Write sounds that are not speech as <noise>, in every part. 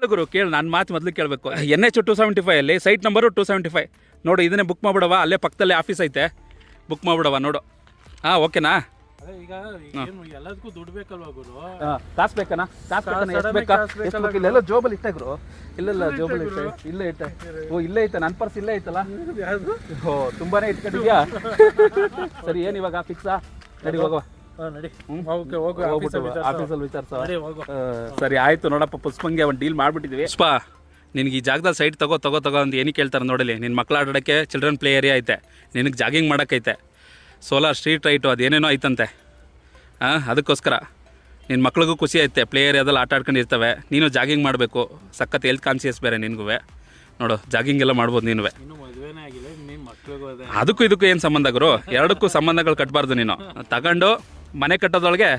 ಕೇಳು ಗುರು ಕೇಳು ನಾನು ಮಾತು ಮೊದಲು ಕೇಳಬೇಕು. N H two seventy five ಅಲ್ಲಿ site number two seventy five ನೋಡು ಇದನ್ನೇ ಬುಕ್ ಮಾಡ್ಬಿಡವ ಅಲ್ಲೇ ಪಕ್ಕದಲ್ಲೇ ಆಫೀಸ್ ಐತೆ. ಬುಕ್ ಮಾಡ್ಬಿಡವ ನೋಡು. ಹಾಂ ಓಕೆನಾ ಈಗ ಏನು ಎಲ್ಲದಕ್ಕೂ ದುಡ್ಡು ಬೇಕಲ್ವಾ ಗುರು? ಕಾಸು ಬೇಕನಾ ಕಾಸು ಬೇಕನಾ ಎಷ್ಟು ಸಡನ್ಲಿ ಬೇಕಾ? ಎಷ್ಟು ಬೇಕು ಇಲ್ಲೆಲ್ಲ ಜೋಬಲ್ಲಿ ಇಟ್ಟೆ ಗುರು. ಇಲ್ಲೆಲ್ಲ ಜೋಬಲ್ಲಿ ಇಟ್ಟೆ ಇಲ್ಲೇ ಇಟ್ಟೆ. ಓ ಇಲ್ಲೇ ಐತೆ ನನ್ನ ಪರ್ಸ್ ಇಲ್ಲೇ ಐತಲ್ಲ? ಓ ತುಂಬಾನೇ ಇಟ್ಕೊಂಡಿದ್ಯಾ? <laughs> ಸರಿ ಏನು ಇವಾಗ ಫಿಕ್ಸಾ ನಡಿ ಹೋಗುವ ನಡಿ. ಓಕೆ ಹೋಗು ಹೋಗ್ಬಿಟ್ಟು ಆಫೀಸಲ್ಲಿ ವಿಚಾರಿಸ. ನಡಿ ಹೋಗು. ಸರಿ ಆಯ್ತು ನೋಡಪ್ಪ ಪುಷ್ಪಂಗೆ ಒಂದು ಡೀಲ್ ಮಾಡ್ಬಿಟ್ಟಿದ್ವಿ. ಪುಷ್ಪ ನಿನಗೆ ಈ ಜಾಗದಲ್ಲಿ ಸೈಟ್ ತಗೋ ತಗೋ ತಗೋ ಅಂತ ಏನಕ್ಕೆ ಕೇಳ್ತಾರೆ ನೋಡಲಿ? ನಿನ್ನ ಮಕ್ಳು ಆಡೋಕ್ಕೆ ಚಿಲ್ಡ್ರನ್ ಪ್ಲೇ ಏರಿಯಾ ಐತೆ. ನಿನಗೆ ಜಾಗಿಂಗ್ ಮಾಡೋಕ್ಕೈತೆ. ಸೋಲಾರ್ ಸ್ಟ್ರೀಟ್ ರೈಟು ಅದೇನೇನೋ ಐತಂತೆ. ಹಾಂ ಅದಕ್ಕೋಸ್ಕರ. ನಿನ್ನ ಮಕ್ಳಿಗೂ ಖುಷಿ ಐತೆ ಪ್ಲೇ ಏರಿಯಾದಲ್ಲಿ ಆಟ ಆಡ್ಕೊಂಡಿರ್ತವೆ ನೀನು ಜಾಗಿಂಗ್ ಮಾಡಬೇಕು. ಸಖತ್ ಹೆಲ್ತ್ ಕಾನ್ಸಿಯಸ್ ಬೇರೆ ನಿನಗೂ ನೋಡು ಜಾಗಿಂಗ್ ಎಲ್ಲ ಮಾಡ್ಬೋದು ನೀನು ಇನ್ನು ಮದುವೆನೇ ಆಗಿಲ್ಲ ನಿಮ್ಮ ಮಕ್ಳಿಗೂ ಅದೇ. ಅದಕ್ಕೂ ಇದಕ್ಕೂ ಏನು ಸಂಬಂಧ ಗುರು? ಎರಡಕ್ಕೂ ಸಂಬಂಧಗಳು ಕಟ್ಟಬಾರ್ದು ನೀನು. ತಗೊಂಡು ಮನೆ ಕಟ್ಟೋದೊಳಗೆ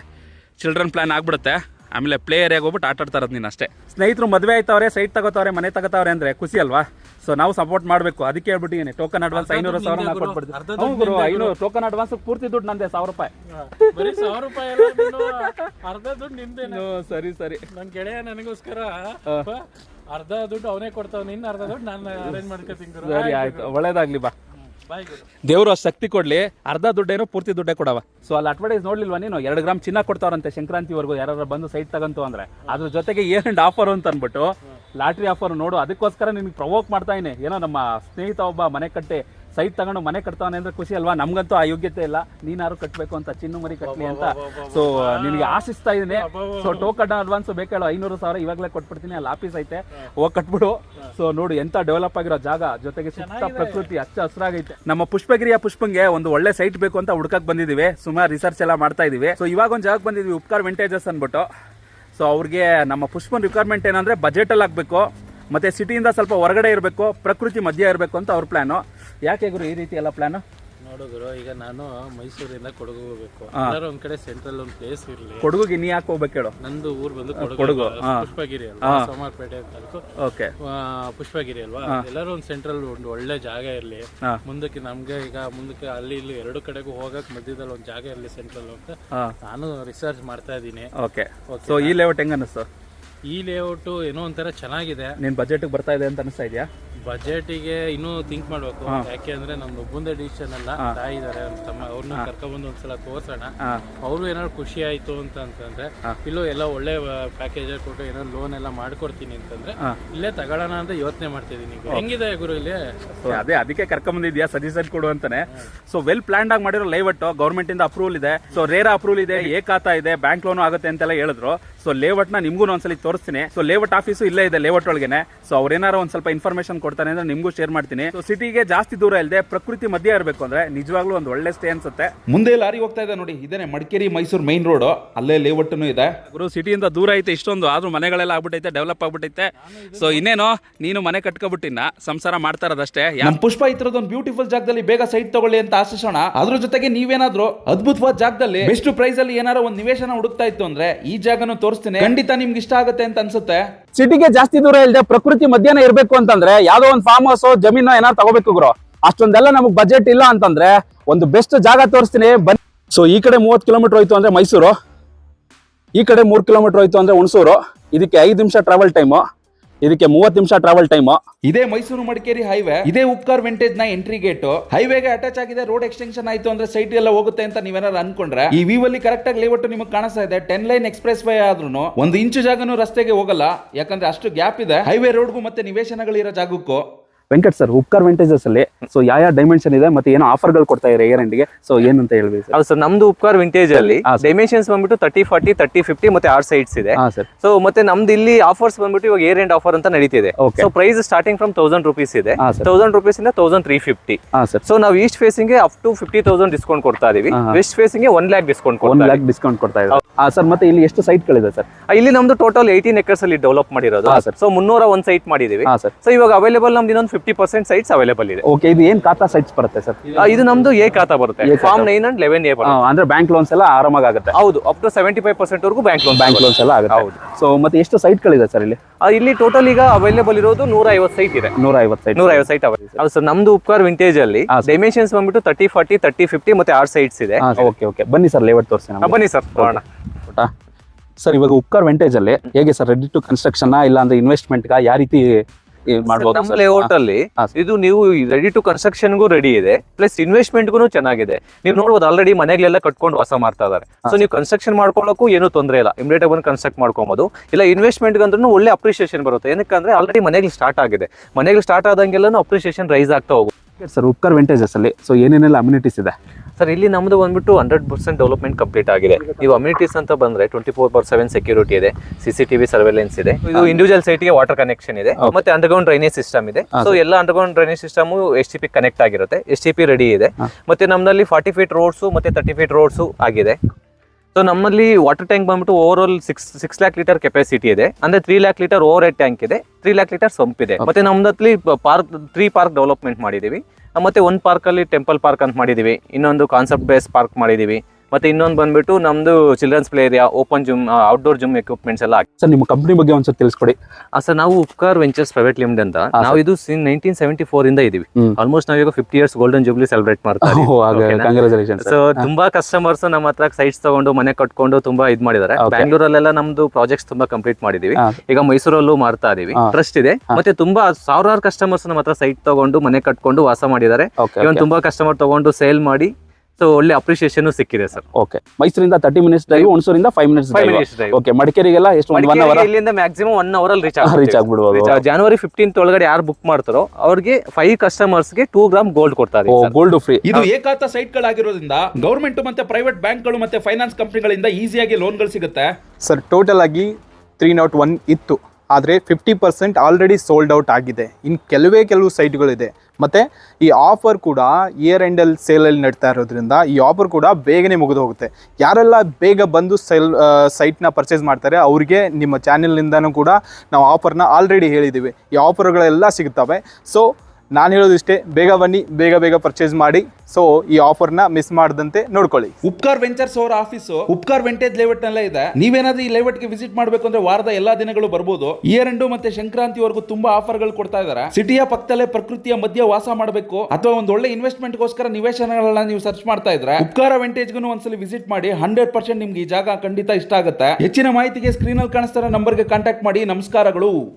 ಚಿಲ್ಡ್ರನ್ ಪ್ಲಾನ್ ಆಗ್ಬಿಡುತ್ತೆ. ಆಮೇಲೆ ಪ್ಲೇ ಏರಿಯಾಗೆ ಹೋಗ್ಬಿಟ್ಟು ಆಟ ಆಡ್ತಾ ಇರೋದು ನೀನು ಅಷ್ಟೇ. ಸ್ನೇಹಿತರು ಮದುವೆ ಆಯ್ತವ್ರೆ ಸೈಟ್ ತಗೋತಾವ್ರೆ ಮನೆ ತಗೋತಾವ್ರೆ ಅಂದರೆ ಖುಷಿ ಅಲ್ವಾ? ಸೊ ನಾವು ಸಪೋರ್ಟ್ ಮಾಡಬೇಕು. ಅದಕ್ಕೆ ಹೇಳ್ಬಿಟ್ಟಿದ್ದೀನಿ ಟೋಕನ್ ಅಡ್ವಾನ್ಸ್ ಐನೂರು ಸಾವಿರ ನಾವು. ಕೊಟ್ಬಿಡ್ತೀವಿ ಹ್ಞೂ ಗುರು ಐನೂರು. ಟೋಕನ್ ಅಡ್ವಾನ್ಸ್ ಪೂರ್ತಿ ದುಡ್ಡು ನಂದೆ ಸಾವಿರ ರೂಪಾಯಿ. ಬರೀ ಸಾವಿರ ರೂಪಾಯಿ ಅಲ್ಲ ನೀನು ಅರ್ಧ ದುಡ್ಡು ಸರಿ ಸರಿ. ನನ್ನ ಗೆಳೆಯ ನನಗೋಸ್ಕರ ಅರ್ಧ ದುಡ್ಡು ಅವನೇ ಕೊಡ್ತಾವ ನಿನ್ನ ಅರ್ಧ ದುಡ್ಡು ನಾನು ಅರೇಂಜ್ ಮಾಡ್ಕೊತೀನಿ ಗುರು. ಸರಿ ಆಯ್ತು ಒಳ್ಳೇದಾಗ್ಲಿ ಬಾ. ದೇವ್ರು ಅಷ್ಟು ಶಕ್ತಿ ಕೊಡ್ಲಿ, ಅರ್ಧ ದುಡ್ಡೇನು ಪೂರ್ತಿ ದುಡ್ಡೇ ಕೊಡವ. ಸೊ ಅಲ್ಲಿ ಅಡ್ವರ್ಟೈಸ್ ನೋಡ್ಲಿಲ್ವಾ ನೀನು? ಎರಡು ಗ್ರಾಮ್ ಚಿನ್ನ ಕೊಡ್ತಾರಂತೆ ಸಂಕ್ರಾಂತಿವರೆಗೂ ಯಾರು ಬಂದು ಸೈಟ್ ತಗಂತು ಅಂದ್ರೆ. ಅದ್ರ ಜೊತೆಗೆ ಏನೆಂಡ್ ಆಫರ್ ಅಂತ ಅನ್ಬಿಟ್ಟು ಲಾಟ್ರಿ ಆಫರ್ ನೋಡು. ಅದಕ್ಕೋಸ್ಕರ ನಿನ್ಗೆ ಪ್ರವೋಕ್ ಮಾಡ್ತಾ ಏನೋ ನಮ್ಮ ಸ್ನೇಹಿತ ಒಬ್ಬ ಮನೆ ಕಟ್ಟಿ ಸೈಟ್ ತಗೊಂಡು ಮನೆ ಕಟ್ತಾವನೆ ಅಂದ್ರೆ ಖುಷಿ ಅಲ್ವಾ? ನಮ್ಗಂತೂ ಆ ಯೋಗ್ಯತೆ ಇಲ್ಲ. ನೀನಾರು ಕಟ್ಬೇಕು ಅಂತ ಚಿನ್ನು ಮರಿ ಕಟ್ಲಿ ಅಂತ. ಸೊ ನಿನಗೆ ಆಶಿಸ್ತಾ ಇದ್ದೀನಿ. ಸೊ ಟೋಕನ್ ಅಡ್ವಾನ್ಸ್ ಬೇಕಾಳು? ಐನೂರು ಸಾವಿರ ಇವಾಗಲೇ ಕೊಟ್ಬಿಡ್ತೀನಿ. ಅಲ್ಲಿ ಆಫೀಸ್ ಐತೆ. ಹೋಗಿ ಕಟ್ಬಿಡು. ಸೊ ನೋಡು ಎಂತ ಡೆವಲಪ್ ಆಗಿರೋ ಜಾಗ ಜೊತೆಗೆ ಸುತ್ತ ಪ್ರಕೃತಿ ಹಚ್ಚ ಹಸಿರಾಗೈತೆ. ನಮ್ಮ ಪುಷ್ಪಗಿರಿಯ ಪುಷ್ಪಂಗೆ ಒಂದು ಒಳ್ಳೆ ಸೈಟ್ ಬೇಕು ಅಂತ ಹುಡ್ಕಕ್ ಬಂದಿದೀವಿ. ಸುಮಾರು ರಿಸರ್ಚ್ ಎಲ್ಲ ಮಾಡ್ತಾ ಇದೀವಿ. ಸೊ ಇವಾಗ ಒಂದು ಜಾಗಕ್ಕೆ ಬಂದಿದ್ವಿ ಉಪ್ಕಾರ್ ವೆಂಟೇಜಸ್ ಅನ್ಬಿಟ್ಟು. ಸೊ ಅವ್ರಿಗೆ ನಮ್ಮ ಪುಷ್ಪನ್ ರಿಕ್ವೈರ್ಮೆಂಟ್ ಏನಂದ್ರೆ ಬಜೆಟ್ ಅಲ್ಲಿ ಆಗಬೇಕು. ಮತ್ತೆ ಸಿಟಿಯಿಂದ ಸ್ವಲ್ಪ ಹೊರಗಡೆ ಇರಬೇಕು ಪ್ರಕೃತಿ ಮಧ್ಯ ಇರಬೇಕು ಅಂತ ಅವ್ರ ಪ್ಲಾನು ಯಾಕೆ ಗುರು ಈ ರೀತಿ ಎಲ್ಲ ಪ್ಲಾನ್ ನೋಡು ಗುರು ಈಗ ನಾನು ಮೈಸೂರಿಂದ ಕೊಡಗು ಹೋಗ್ಬೇಕು. ಎಲ್ಲರೂ ಒಂದ್ ಕಡೆ ಸೆಂಟ್ರಲ್ ಒಂದ್ ಪ್ಲೇಸ್ ಇರ್ಲಿ. ಕೊಡಗುಗೆ ನೀ ಯಾಕೆ ಹೋಗ್ಬೇಕು ಹೇಳು? ನಂದು ಊರ್ ಬಂದು ಕೊಡಗು. ಪುಷ್ಪಗಿರಿ ಅಲ್ವಾ? ಸೋಮಾರ್ಪೇಟೆ ತಾಲೂಕು. ಓಕೆ. ಪುಷ್ಪಗಿರಿ ಅಲ್ವಾ? ಎಲ್ಲರೂ ಒಂದ್ ಸೆಂಟ್ರಲ್ ಒಂದು ಒಳ್ಳೆ ಜಾಗ ಇರ್ಲಿ. ಮುಂದಕ್ಕೆ ನಮ್ಗೆ ಈಗ ಮುಂದಕ್ಕೆ ಅಲ್ಲಿ ಇಲ್ಲಿ ಎರಡು ಕಡೆಗೂ ಹೋಗಕ್ ಮಧ್ಯದಲ್ಲಿ ಒಂದ್ ಜಾಗ ಇರ್ಲಿ ಸೆಂಟ್ರಲ್ ಅಂತ. ನಾನು ರಿಸರ್ಚ್ ಮಾಡ್ತಾ ಇದೀನಿ ಓಕೆ. ಸೊ ಈ ಲೇಔಟ್ ಹೆಂಗ ಅನಿಸ್ತು ಈ ಲೇಔಟ್ ಏನೋ ಒಂಥರ ಚೆನ್ನಾಗಿದೆ. ನಿನ್ ಬಜೆಟ್ ಬರ್ತಾ ಇದೆ ಅಂತ ಅನಿಸ್ತಾ ಇದೆಯಾ? ಬಜೆಟಿಗೆ ಇನ್ನೂ ಥಿಂಕ್ ಮಾಡ್ಬೇಕು. ಯಾಕೆ ಅಂದ್ರೆ ನಮ್ದು ಒಬ್ಬಂದೇ ಡಿಸಿಷನ್ ಅಲ್ಲ. ತಾಯಿ ಇದಾರೆ ತಮ್ಮ ಅವ್ರನ್ನ ಕರ್ಕೊಂಡ್ಬಂದು ಒಂದ್ಸಲ ತೋರ್ಸೋಣ. ಅವರು ಏನಾದ್ರು ಖುಷಿ ಆಯ್ತು ಅಂತ ಅಂತಂದ್ರೆ ಇಲ್ಲೂ ಎಲ್ಲ ಒಳ್ಳೆ ಪ್ಯಾಕೇಜ್ ಕೊಟ್ಟು ಏನಾದ್ರು ಲೋನ್ ಎಲ್ಲ ಮಾಡ್ಕೊಡ್ತೀನಿ ಅಂತಂದ್ರೆ ಇಲ್ಲೇ ತಗೊಳ್ಳೋಣ ಅಂತ ಯೋಚನೆ ಮಾಡ್ತಿದ್ದೀನಿ ಹೆಂಗಿದೆ ಗುರು ಇಲ್ಲಿ? ಅದೇ ಅದಕ್ಕೆ ಕರ್ಕೊಂಬಂದಿದ್ಯಾ? ಸಜೆಷನ್ ಕೊಡು ಅಂತಾನೆ. ಸೊ ವೆಲ್ ಪ್ಲಾನ್ ಆಗಿ ಮಾಡಿರೋ ಲೇಔಟ್ ಗೌರ್ಮೆಂಟ್ ಇಂದ ಅಪ್ರೂವಲ್ ಇದೆ. ಸೊ ರೇರ ಅಪ್ರೂವಲ್ ಇದೆ ಏಕಾತ ಖಾತಾ ಇದೆ ಬ್ಯಾಂಕ್ ಲೋನ್ ಆಗುತ್ತೆ ಅಂತೆಲ್ಲ ಹೇಳಿದ್ರು. ಸೊ ಲೇಔಟ್ನ ನಿಮ್ಗೂ ಒಂದ್ಸಲಿ ತೋರಿಸ್ತೀನಿ. ಸೊ ಲೇಔಟ್ ಆಫೀಸು ಇಲ್ಲೇ ಇದೆ ಲೇಔಟ್ ಒಳಗೆ ಸೊ ಅವ್ರೇನಾರು ಒಂದ್ ಸ್ವಲ್ಪ ಇನ್ಫಾರ್ಮೇಶನ್ ಕೊಡ್ತಾನೆ ಅಂದ್ರೆ ನಿಮ್ಗೂ ಶೇರ್ ಮಾಡ್ತೀನಿ. ಸೊ ಸಿಟಿಗೆ ಜಾಸ್ತಿ ದೂರ ಇಲ್ಲದೆ ಪ್ರಕೃತಿ ಮಧ್ಯ ಇರಬೇಕು ಅಂದ್ರೆ ನಿಜವಾಗ್ಲೂ ಒಂದು ಒಳ್ಳೆ ಸ್ಟೇ ಅನ್ಸುತ್ತೆ. ಮುಂದೆ ಲಾರಿ ಹೋಗ್ತಾ ಇದೆ ನೋಡಿ. ಇದೇನೆ ಮಡಿಕೇರಿ ಮೈಸೂರು ಮೈನ್ ರೋಡ್ ಅಲ್ಲೇ ಲೇಔಟ್ ಇದೆ. ಗುರು ಸಿಟಿಯಿಂದ ದೂರ ಐತೆ ಇಷ್ಟೊಂದು. ಆದ್ರೂ ಮನೆಗಳೆಲ್ಲ ಆಗ್ಬಿಟ್ಟೈತೆ ಡೆವಲಪ್ ಆಗ್ಬಿಟ್ಟೈತೆ. ಸೊ ಇನ್ನೇನೋ ನೀನು ಮನೆ ಕಟ್ಕೊಬಿಟ್ಟಿನ ಸಂಸಾರ ಮಾಡ್ತಾರದಷ್ಟೇ ನಮ್ ಪುಷ್ಪ ಈ ತರದ ಒಂದು ಬ್ಯೂಟಿಫುಲ್ ಜಾಗದಲ್ಲಿ ಬೇಗ ಸೈಟ್ ತಗೊಳ್ಳಿ ಅಂತ ಆಶಿಸೋಣ. ಅದ್ರ ಜೊತೆಗೆ ನೀವೇನಾದ್ರೂ ಅದ್ಭುತವಾದ ಜಾಗದಲ್ಲಿ ಬೆಸ್ಟ್ ಪ್ರೈಸ್ ಅಲ್ಲಿ ಏನಾರ ಒಂದು ನಿವೇಶನ ಹುಡುಕ್ತಾ ಇತ್ತು ಅಂದ್ರೆ ಈ ಜಾಗನು ತೋರಿಸ್ತೀನಿ. ಖಂಡಿತ ನಿಮ್ಗೆ ಇಷ್ಟ ಆಗುತ್ತೆ ಅಂತ ಅನ್ಸುತ್ತೆ. ಸಿಟಿಗೆ ಜಾಸ್ತಿ ದೂರ ಇಲ್ಲದೆ ಪ್ರಕೃತಿ ಮಧ್ಯಾಹ್ನ ಇರಬೇಕು ಅಂತಂದ್ರೆ ಯಾವ್ದೋ ಒಂದು ಫಾರ್ಮ್ ಹೌಸ್ ಜಮೀನು ಏನಾರು ತಗೋಬೇಕು ಗುರು. ಅಷ್ಟೊಂದೆಲ್ಲ ನಮಗೆ ಬಜೆಟ್ ಇಲ್ಲ ಅಂತಂದ್ರೆ ಒಂದು ಬೆಸ್ಟ್ ಜಾಗ ತೋರಿಸ್ತೀನಿ, ಬನ್ನಿ. ಸೊ ಈ ಕಡೆ ಮೂವತ್ತು ಕಿಲೋಮೀಟರ್ ಹೋಯ್ತು ಅಂದ್ರೆ ಮೈಸೂರು. ಈ ಕಡೆ ಮೂರು ಕಿಲೋಮೀಟರ್ ಹೋಯ್ತು ಅಂದ್ರೆ ಹುಣಸೂರು. ಇದಕ್ಕೆ ಐದು ನಿಮಿಷ ಟ್ರಾವೆಲ್ ಟೈಮು ಇದಕ್ಕೆ ಮೂವತ್ತು ನಿಮಿಷ ಟ್ರಾವೆಲ್ ಟೈಮ್ ಇದೇ ಮೈಸೂರು ಮಡಿಕೇರಿ ಹೈವೇ ಇದೇ ಉಪ್ಕಾರ್ ವೆಂಟೇಜ್ನ ಎಂಟ್ರಿ ಗೇಟ್ ಹೈವೇಗೆ ಅಟ್ಯಾಚ್ ಆಗಿದೆ ರೋಡ್ ಎಕ್ಸ್ಟೆನ್ಷನ್ ಆಯ್ತು ಅಂದ್ರೆ ಸೈಟ್ ಎಲ್ಲ ಹೋಗುತ್ತೆ ಅಂತ ನೀವೇನಾರು ಅನ್ಕೊಂಡ್ರೆ, ಈ ವ್ಯೂ ಅಲ್ಲಿ ಕರೆಕ್ಟ್ ಆಗಿ ಲೇಔಟ್ ನಿಮಗೆ ಕಾಣಿಸ್ತಾ ಇದೆ. ಟೆನ್ ಲೈನ್ ಎಕ್ಸ್ಪ್ರೆಸ್ ವೇ ಆದ್ರೂ ಒಂದು ಇಂಚು ಜಾಗನೂ ರಸ್ತೆಗೆ ಹೋಗಲ್ಲ. ಯಾಕಂದ್ರೆ ಅಷ್ಟು ಗ್ಯಾಪ್ ಇದೆ. ಹೈವೇ ರೋಡ್ಗೂ ಮತ್ತೆ ನಿವೇಶನಗಳಿರೋ ಜಾಗಕ್ಕೂ ವೆಂಕಟ್ ಸರ್ ಉಪ್ಕಾರ್ ವೆಂಟೇಜಸ್ ಅಲ್ಲಿ ಸೊ ಯಾವ ಡೈಮೆನ್ಷನ್ ಇದೆ ಮತ್ತೆ ಏನೋ ಆಫರ್ಗಳು ಕೊಡ್ತಾ ಇದ್ದಾರೆ ಏರ್ ಎಂಡ್ಗೆ ಸೊ ಏನಂತ ಹೇಳ್ಬೇಕು ಹೌದು ಸರ್ ನಮ್ದು ಉಪ್ಕಾರ್ ವಿಂಟೇಜ್ ಅಲ್ಲಿ ಡೈಮೆನ್ಷನ್ಸ್ ಬಂದ್ಬಿಟ್ಟು ತರ್ಟಿ ಫಾರ್ಟಿ ತರ್ಟಿ ಫಿಫ್ಟಿ ಮತ್ತೆ ಆರ್ ಸೈಟ್ಸ್ ಇದೆ. ಸೊ ಮತ್ತೆ ನಮ್ದು ಇಲ್ಲಿ ಆಫರ್ಸ್ ಬಂದ್ಬಿಟ್ಟು ಇವಾಗ ಏರ್ ಎಂಡ್ ಆಫರ್ ಅಂತ ನಡೀತಿದೆ. So price starting from thousand rupees ಇದೆ. ತೌಸಂಡ್ ರುಪೀಸ್ ಇಂದ ತೌಸಂಡ್ ತ್ರೀ ಫಿಫ್ಟಿ ಸೊ ನಾವು east facing up to fifty thousand discount ಕೊಡ್ತಾ ಇದೀವಿ. West facing one lakh discount one lakh discount ಕೊಡ್ತಾ ಇದ್ದಾರೆ. ಸರ್ ಮತ್ತೆ ಇಲ್ಲಿ ಎಷ್ಟು ಸೈಟ್ ಗಳಿದೆ ಸರ್ ಇಲ್ಲಿ ನಮ್ದು ಟೋಟಲ್ ಏಯ್ಟೀನ್ ಎಕರ್ಸ್ ಅಲ್ಲಿ ಡೆವಲಪ್ ಮಾಡಿರೋದು. ಸರ್ ಸೊ ಮುನ್ನೂರ ಒಂದ್ ಸೈಟ್ ಮಾಡಿದೀವಿ. ಸರ್ ಸೊ ಇವಾಗ ಅವೈಲೇಬಲ್ ನಮ್ದು ಇನ್ನೊಂದು ಫಿಫ್ಟಿ ಪರ್ಸೆಂಟ್ ಸೈಟ್ಸ್ ಅವೈಲೇಬಲ್ ಇದೆ. ಓಕೆ ಇದು ಏನ್ ಖಾತಾ ಸೈಟ್ಸ್ ಬರುತ್ತೆ ಸರ್? ಇದು ನಮ್ದು ಎ ಖಾತಾ ಬರುತ್ತೆ. Form nine and eleven A ಅಂದ್ರೆ ಬ್ಯಾಂಕ್ ಲೋನ್ಸ್ ಎಲ್ಲ ಆರಾಮಾಗಿ ಆಗುತ್ತೆ. ಹೌದು up to seventy five percent ವರೆಗೂ ಬ್ಯಾಂಕ್ ಲೋನ್ ಬ್ಯಾಂಕ್ ಲೋನ್ಸ್ ಎಲ್ಲ ಆಗುತ್ತೆ. ಹೌದು. ಸೊ ಮತ್ತೆ ಎಷ್ಟು ಸೈಟ್ ಗಳಿದೆ ಸರ್ ಇಲ್ಲಿ? ಇಲ್ಲಿ ಟೋಟಲ್ ಈಗ ಅವೈಲೇಬಲ್ ಇರೋದು ನೂರ ಐವತ್ತು ಸೈಟ್ ಇದೆ. ನೂರ ಐವತ್ತು ಸೈಟ್ ನೂರ ಐವತ್ತು ಸೈಟ್ ಅವೈಲೇಬಲ್ ಸರ್ ನಮ್ದು ಉಪ್ಕಾರ್ ವಿಂಟೇಜ್ ಅಲ್ಲಿ. ಡೈಮೆನ್ಷನ್ಸ್ ಬಂದ್ಬಿಟ್ಟು ತರ್ಟಿ ಫಾರ್ಟಿ ತರ್ಟಿ ಫಿಫ್ಟಿ ಮತ್ತೆ ಆರ್ ಸೈಟ್ಸ್ ಇದೆ. ಓಕೆ ಓಕೆ ಬನ್ನಿ ಸರ್ ಲೇಔಟ್ ತೋರಿಸಿ ಬನ್ನಿ ಸರ್ ನೋಡೋಣ ಸರ್ ಇವಾಗ ಉಪ್ಕಾರ್ ವಿಂಟೇಜ್ ಅಲ್ಲಿ ಹೇಗೆ ಸರ್ ರೆಡಿ ಟು ಕನ್ಸ್ಟ್ರಕ್ಷನ್ ಇಲ್ಲ ಅಂದ್ರೆ ಇನ್ವೆಸ್ಟ್ಮೆಂಟ್ ಯಾವ ರೀತಿ ನಮ್ಮ sir? ಲೇಔಟ್ ಅಲ್ಲಿ ಇದು ನೀವು ರೆಡಿ ಟು ಕನ್ಸ್ಟ್ರಕ್ಷನ್ ಗು ರೆಡಿ ಇದೆ. ಪ್ಲಸ್ ಇನ್ವೆಸ್ಟ್ಮೆಂಟ್ ಗು ಚೆನ್ನಾಗಿದೆ. ನೀವು ನೋಡಬಹುದು ಆಲ್ರೆಡಿ ಮನೆಗಳೆಲ್ಲ ಕಟ್ಕೊಂಡು ವಾಸ ಮಾಡ್ತಾ ಇದಾರೆ ಸೊ ನೀವು ಕನ್ಸ್ಟ್ರಕ್ಷನ್ ಮಾಡ್ಕೊಳ್ಳೋಕು ಏನು ತೊಂದರೆ ಇಲ್ಲ. ಇಮಿಡಿಯೇಟ್ ಆಗಿ ಕನ್ಸ್ಟ್ರಕ್ಟ್ ಮಾಡ್ಕೊಬಹುದು ಇಲ್ಲ ಇನ್ವೆಸ್ಟ್ಮೆಂಟ್ ಅಂದ್ರೂ ಒಳ್ಳೆ ಅಪ್ರಿಸಿಯೇಷನ್ ಬರುತ್ತೆ. ಏನಕ್ಕೆ ಅಂದ್ರೆ ಆಲ್ರೆಡಿ ಮನೆಗೆ ಸ್ಟಾರ್ಟ್ ಆಗಿದೆ. ಮನೆಗಳು ಸ್ಟಾರ್ಟ್ ಆದಂಗೆಲ್ಲ ಅಪ್ರಿಸಿಯೇಷನ್ ರೈಸ್ ಆಗ್ತಾ ಹೋಗುತ್ತೆ ಸರ್ ಉಕ್ಕರ್ ವೆಂಟೇಜಸ್ ಅಲ್ಲಿ. ಸೊ ಏನೇನೆಲ್ಲ ಅಮ್ಯುನಿಟೀಸ್ ಇದೆ? ಸರ್ ಇಲ್ಲಿ ನಮ್ದು ಬಂದ್ಬಿಟ್ಟು ಹಂಡ್ರೆಡ್ ಪರ್ಸೆಂಟ್ ಡೆವಲಪ್ಮೆಂಟ್ ಕಂಪ್ಲೀಟ್ ಆಗಿದೆ. ನೀವು ಅಮ್ಯುನಿಟೀಸ್ ಅಂತ ಬಂದ್ರೆ twenty four bar seven security ಇದೆ ಸಿಸಿಟಿವಿ ಸರ್ವೆಲೆನ್ಸ್ ಇದೆ. ಇದು ಇಂಡಿವಿಜುವಲ್ ಸೈಟ್ಗೆ ವಾಟರ್ ಕನೆಕ್ಷನ್ ಇದೆ. ಮತ್ತೆ ಅಂಡರ್ಗ್ರೌಂಡ್ ಡ್ರೈನೇಜ್ ಸಿಸ್ಟಮ್ ಇದೆ. ಸೊ ಎಲ್ಲ underground drainage system S T P connect ಆಗಿರುತ್ತೆ. ಎಸ್ ಟಿ ಪಿ ರೆಡಿ ಇದೆ. ಮತ್ತೆ ನಮ್ಮಲ್ಲಿ ಫಾರ್ಟಿ ಫೀಟ್ ರೋಡ್ಸ್ ಮತ್ತೆ ತರ್ಟಿ ಫೀಟ್ ರೋಡ್ಸ್ ಆಗಿದೆ. ಸೊ ನಮ್ಮಲ್ಲಿ ವಾಟರ್ ಟ್ಯಾಂಕ್ ಬಂದ್ಬಿಟ್ಟು overall six six lakh litre capacity ಇದೆ. ಅಂದ್ರೆ three lakh litre overhead tank ಇದೆ ತ್ರೀ ಲ್ಯಾಕ್ ಲೀಟರ್ ಸಂಪ್ ಇದೆ. ಮತ್ತೆ ನಮ್ದಲ್ಲಿ ಪಾರ್ಕ್ ತ್ರೀ ಪಾರ್ಕ್ ಡೆವಲಪ್ಮೆಂಟ್ ಮಾಡಿದೀವಿ. ಮತ್ತೆ ಒಂದು ಪಾರ್ಕಲ್ಲಿ ಟೆಂಪಲ್ ಪಾರ್ಕ್ ಅಂತ ಮಾಡಿದ್ದೀವಿ ಇನ್ನೊಂದು ಕಾನ್ಸೆಪ್ಟ್ ಬೇಸ್ ಪಾರ್ಕ್ ಮಾಡಿದೀವಿ. ಮತ್ತೆ ಇನ್ನೊಂದು ಬಂದ್ಬಿಟ್ಟು ನಮ್ದು children's play area open gym outdoor gym equipments ಎಲ್ಲ ಸರ್ ನಿಮ್ಮ ಕಂಪನಿ ಬಗ್ಗೆ ಒಂದ್ಸಲ ತಿಳಿಸ್ಕೊಡಿ. ಸರ್ ನಾವು ಉಪ್ಕಾರ್ ವೆಂಚರ್ಸ್ ಪ್ರೈವೇಟ್ ಲಿಮಿಟೆಡ್ ಅಂತ. ನಾವು ಇದು ನೈನ್ಟೀನ್ ಸೆವೆಂಟಿ ಫೋರ್ ಇಂದ ಇದೀವಿ. ಆಲ್ಮೋಸ್ಟ್ ನಾವೀಗ fifty years golden jubilee celebrate ಮಾಡ್ತಾರೆ ಸೊ ತುಂಬಾ ಕಸ್ಟಮರ್ಸ್ ನಮ್ಮ ಹತ್ರ ಸೈಟ್ಸ್ ತಗೊಂಡು ಮನೆ ಕಟ್ಕೊಂಡು ತುಂಬಾ ಇದ್ ಮಾಡಿದ್ದಾರೆ. ಬ್ಯಾಂಗ್ಳೂರಲ್ಲೆಲ್ಲ ನಮ್ದು ಪ್ರಾಜೆಕ್ಟ್ಸ್ ತುಂಬಾ ಕಂಪ್ಲೀಟ್ ಮಾಡಿದೀವಿ. ಈಗ ಮೈಸೂರಲ್ಲೂ ಮಾಡ್ತಾ ಇದೀವಿ. ಟ್ರಸ್ಟ್ ಇದೆ. ಮತ್ತೆ ತುಂಬಾ ಸಾವಿರಾರು ಕಸ್ಟಮರ್ಸ್ ನಮ್ಮ ಹತ್ರ ಸೈಟ್ ತಗೊಂಡು ಮನೆ ಕಟ್ಕೊಂಡು ವಾಸ ಮಾಡಿದ್ದಾರೆ. ಇವನ್ ತುಂಬಾ ಕಸ್ಟಮರ್ ತಗೊಂಡು ಸೇಲ್ ಮಾಡಿ ಸೊ ಒಳ್ಳೆ ಅಪ್ರಿಸಿಯೇಷನ್ ಸಿಕ್ಕಿದೆ ಸರ್. ಓಕೆ ಮೈಸೂರಿಂದ thirty minutes drive ಹುಣಸೂರಿಂದ five minutes drive minutes drive. Okay ಮಡಿಕೇರಿಗೆಲ್ಲ ಎಷ್ಟು ಒಂದು ಒನ್ ಅವರ್ ಇಲ್ಲಿಂದ ಮ್ಯಾಕ್ಸಿಮಮ್ ಒನ್ ಅವರ್ ಅಲ್ಲಿ ರೀಚ್ ರೀಚ್ ಆಗ್ಬಿಡ್ಬೋದು. ಜನವರಿ ಫಿಫ್ಟೀನ್ತ್ ಒಳಗಡೆ ಯಾರು ಬುಕ್ ಮಾಡ್ತಾರೋ ಅವ್ರಿಗೆ ಫೈವ್ ಕಸ್ಟಮರ್ಸ್ಗೆ ಟೂ ಗ್ರಾಮ್ ಗೋಲ್ಡ್ ಕೊಡ್ತಾರೆ ಓ ಗೋಲ್ಡ್ ಫ್ರೀ ಇದು ಏಕಾತ ಸೈಟ್ಗಳಾಗಿರೋದ್ರಿಂದ ಗೌರ್ಮೆಂಟ್ ಮತ್ತೆ ಪ್ರೈವೇಟ್ ಬ್ಯಾಂಕ್ಗಳು ಮತ್ತೆ ಫೈನಾನ್ಸ್ ಕಂಪನಿಗಳಿಂದ ಈಸಿಯಾಗಿ ಲೋನ್ಗಳು ಸಿಗುತ್ತೆ. ಸರ್ ಟೋಟಲ್ ಆಗಿ ತ್ರೀ ನಾಟ್ ಒನ್ ಇತ್ತು. ಆದರೆ fifty percent already sold out ಆಗಿದೆ. ಇನ್ನು ಕೆಲವೇ ಕೆಲವು ಸೈಟ್ಗಳಿದೆ. ಮತ್ತು ಈ ಆಫರ್ ಕೂಡ ಇಯರ್ ಎಂಡಲ್ಲಿ ಸೇಲಲ್ಲಿ ನಡ್ತಾ ಇರೋದ್ರಿಂದ ಈ ಆಫರ್ ಕೂಡ ಬೇಗನೆ ಮುಗಿದು ಹೋಗುತ್ತೆ ಯಾರೆಲ್ಲ ಬೇಗ ಬಂದು ಸೆಲ್ ಸೈಟ್ನ ಪರ್ಚೇಸ್ ಮಾಡ್ತಾರೆ, ಅವ್ರಿಗೆ ನಿಮ್ಮ ಚಾನೆಲ್ನಿಂದನೂ ಕೂಡ ನಾವು ಆಫರ್ನ ಆಲ್ರೆಡಿ ಹೇಳಿದ್ದೀವಿ ಈ ಆಫರ್ಗಳೆಲ್ಲ ಸಿಗ್ತವೆ ಸೊ ನಾನು ಹೇಳೋದು ಇಷ್ಟೇ, ಬೇಗ ಬನ್ನಿ, ಬೇಗ ಬೇಗ ಪರ್ಚೇಸ್ ಮಾಡಿ. ಸೊ ಈ ಆಫರ್ನ ಮಿಸ್ ಮಾಡದಂತೆ ನೋಡ್ಕೊಳ್ಳಿ. ಉಪ್ಕಾರ್ ವೆಂಚರ್ಸ್ ಅವರ ಆಫೀಸು ಉಪ್ಕಾರ್ ವೆಂಟೇಜ್ ಲೇಔಟ್ ನಲ್ಲೇ ಇದೆ. ನೀವೇನಾದ್ರೂ ಈ ಲೇಔಟ್ಗೆ ವಿಸಿಟ್ ಮಾಡಬೇಕು ಅಂದ್ರೆ ವಾರದ ಎಲ್ಲಾ ದಿನಗಳು ಬರ್ಬೋದು. ಇಯರ್ ಎಂಡು ಮತ್ತೆ ಸಂಕ್ರಾಂತಿವರೆಗೂ ತುಂಬಾ ಆಫರ್ಗಳು ಕೊಡ್ತಾ ಇದಾರೆ. ಸಿಟಿಯ ಪಕ್ಕದಲ್ಲೇ ಪ್ರಕೃತಿಯ ಮಧ್ಯ ವಾಸ ಮಾಡಬೇಕು. ಅಥವಾ ಒಂದು ಒಳ್ಳೆ ಇನ್ವೆಸ್ಟ್ಮೆಂಟ್ ಗೋಸ್ಕರ ನಿವೇಶನಗಳನ್ನ ನೀವು ಸರ್ಚ್ ಮಾಡ್ತಾ ಇದ್ರೆ, ಉಪ್ಕಾರ ವೆಂಟೇಜ್ ಗು ಒಂದ್ಸಲಿ ವಿಸಿಟ್ ಮಾಡಿ ಹಂಡ್ರೆಡ್ ಪರ್ಸೆಂಟ್ ನಿಮ್ಗೆ ಈ ಜಾಗ ಖಂಡಿತ ಇಷ್ಟ ಆಗುತ್ತೆ. ಹೆಚ್ಚಿನ ಮಾಹಿತಿಗೆ ಸ್ಕ್ರೀನ್ ಅಲ್ಲಿ ನಂಬರ್ ನಂಬರ್ಗೆ ಕಾಂಟ್ಯಾಕ್ಟ್ ಮಾಡಿ. ನಮಸ್ಕಾರಗಳು.